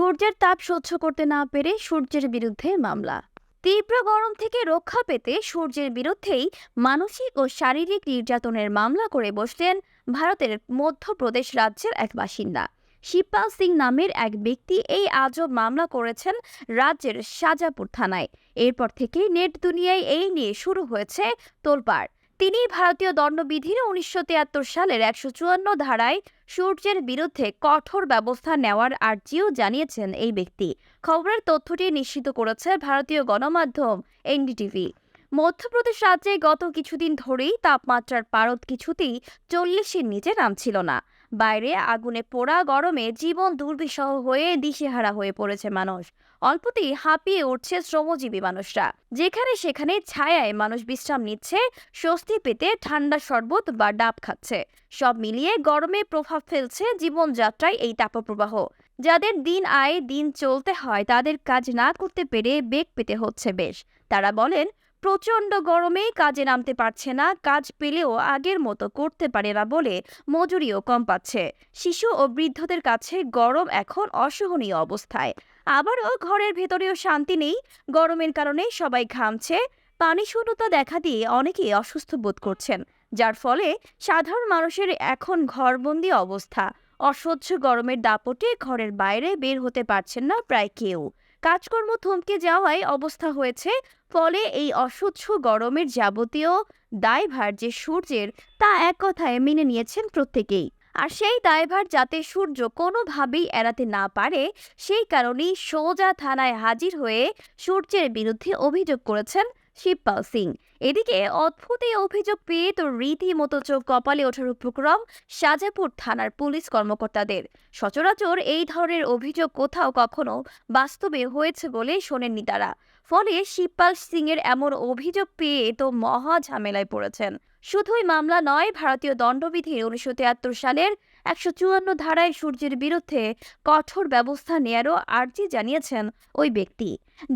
সূর্যের তাপ সহ্য করতে না পেরে সূর্যের বিরুদ্ধে মামলা। তীব্র গরম থেকে রক্ষা পেতে সূর্যের বিরুদ্ধেই মানসিক ও শারীরিক নির্যাতনের মামলা করে বসলেন ভারতের মধ্যপ্রদেশ রাজ্যের এক বাসিন্দা। শিবপাল সিং নামের এক ব্যক্তি এই আজব মামলা করেছেন রাজ্যের শাজাপুর থানায়। এরপর থেকেই নেট দুনিয়ায় এই নিয়ে শুরু হয়েছে তোলপাড়। তিনি ভারতীয় দণ্ডবিধির উনিশশো তিয়াত্তর সালের একশো চুয়ান্ন ধারায় সূর্যের বিরুদ্ধে কঠোর ব্যবস্থা নেওয়ার আর্জিও জানিয়েছেন এই ব্যক্তি। খবরের তথ্যটি নিশ্চিত করেছে ভারতীয় গণমাধ্যম এনডিটিভি। মধ্যপ্রদেশ রাজ্যে গত কিছুদিন ধরেই তাপমাত্রার পারদ কিছুতেই চল্লিশের নিচে নামছিল না। বাইরে আগুনে পোড়া গরমে জীবন দুর্বিষহ হয়ে দিশেহারা হয়ে পড়েছে মানুষ। অল্পতেই হাঁপিয়ে উঠছে শ্রমজীবী মানুষরা। যেখানে সেখানে ছায়ায় মানুষ বিশ্রাম নিচ্ছে, স্বস্তি পেতে ঠান্ডা শরবত বা ডাব খাচ্ছে। সব মিলিয়ে গরমে প্রভাব ফেলছে জীবনযাত্রায় এই তাপপ্রবাহ। যাদের দিন আয় দিন চলতে হয়, তাদের কাজ না করতে পেরে বেগ পেতে হচ্ছে বেশ। তারা বলেন প্রচণ্ড গরমে কাজে নামতে পারছে না, কাজ পেলেও আগের মতো করতে পারে না বলে মজুরিও কম পাচ্ছে। শিশু ও বৃদ্ধদের কাছে গরম এখন অসহনীয় অবস্থায়। আবারও ঘরের ভেতরেও শান্তি নেই, গরমের কারণে সবাই ঘামছে। পানি শূন্যতা দেখা দিয়ে অনেকেই অসুস্থ বোধ করছেন, যার ফলে সাধারণ মানুষের এখন ঘরবন্দি অবস্থা। অসহ্য গরমের দাপটে ঘরের বাইরে বের হতে পারছেন না প্রায় কেউ। কাজকর্ম থমকে যাওয়ায় অবস্থা হয়েছে। ফলে এই অসহ্য গরমের যাবতীয় দায়ভার যে সূর্যের, তা এক কথায় মেনে নিয়েছেন প্রত্যেকেই। আর সেই দায়ভার যাতে সূর্য কোনোভাবেই এড়াতে না পারে, সেই কারণেই সোজা থানায় হাজির হয়ে সূর্যের বিরুদ্ধে অভিযোগ করেছেন শিবপাল সিং। এদিকে অদ্ভুত এই অভিযোগ পেয়ে তো রীতিমতো চোখ কপালে ওঠার উপক্রম শাজাপুর থানার পুলিশ কর্মকর্তাদের। সচরাচর এই ধরনের অভিযোগ কোথাও কখনো বাস্তবে হয়েছে বলে শোনেননি তারা। ফলে শিবপাল সিং এর এমন অভিযোগ পেয়ে তো মহা ঝামেলায় পড়েছেন। শুধুই মামলা নয়, ভারতীয় দণ্ডবিধির উনিশশো তিয়াত্তর সালের একশো চুয়ান্ন ধারায় সূর্যের বিরুদ্ধে কঠোর ব্যবস্থা নেয়ারও আর্জি জানিয়েছেন ওই ব্যক্তি,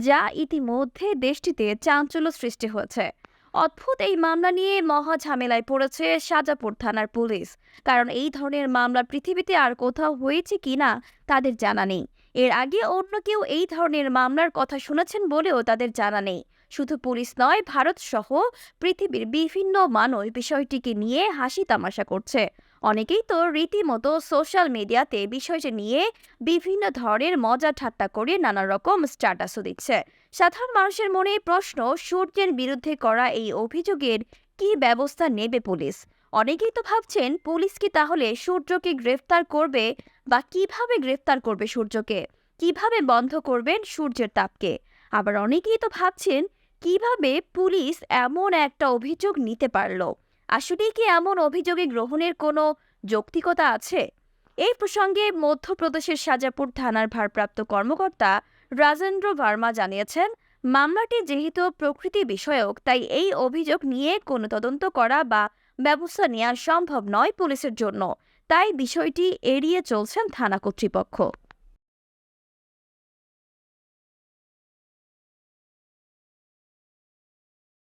যা ইতিমধ্যে দেশটিতে চাঞ্চল্য সৃষ্টি হয়েছে। অদ্ভুত এই মামলা নিয়ে মহা ঝামেলায় পড়েছে সাজাপুর থানার পুলিশ, কারণ এই ধরনের মামলা পৃথিবীতে আর কোথাও হয়েছে কিনা তাদের জানা নেই। এর আগে অন্য কেউ এই ধরনের মামলার কথা শুনেছেন বলেও তাদের জানা নেই। শুধু পুলিশ নয়, ভারত সহ পৃথিবীর বিভিন্ন মানুষ বিষয়টিকে নিয়ে হাসি তামাশা করছে। অনেকেই তো রীতিমতো সোশ্যাল মিডিয়াতে বিষয়টি নিয়ে বিভিন্ন ধরনের মজা ঠাট্টা করে নানা রকম স্ট্যাটাসও দিচ্ছে। সাধারণ মানুষের মনে প্রশ্ন, সূর্যের বিরুদ্ধে করা এই অভিযোগের কি ব্যবস্থা নেবে পুলিশ? অনেকেই তো ভাবছেন, পুলিশ কি তাহলে সূর্যকে গ্রেফতার করবে বা কীভাবে গ্রেফতার করবে সূর্যকে? কীভাবে বন্ধ করবেন সূর্যের তাপকে? আবার অনেকেই তো ভাবছেন, কীভাবে পুলিশ এমন একটা অভিযোগ নিতে পারল? আসলেই কি এমন অভিযোগে গ্রহণের কোনো যৌক্তিকতা আছে? এই প্রসঙ্গে মধ্যপ্রদেশের সাজাপুর থানার ভারপ্রাপ্ত কর্মকর্তা রাজেন্দ্র ভার্মা জানিয়েছেন, মামলাটি যেহেতু প্রকৃতি বিষয়ক, তাই এই অভিযোগ নিয়ে কোনো তদন্ত করা বা ব্যবস্থা নেওয়া সম্ভব নয় পুলিশের জন্য। তাই বিষয়টি এড়িয়ে চলছেন থানা কর্তৃপক্ষ।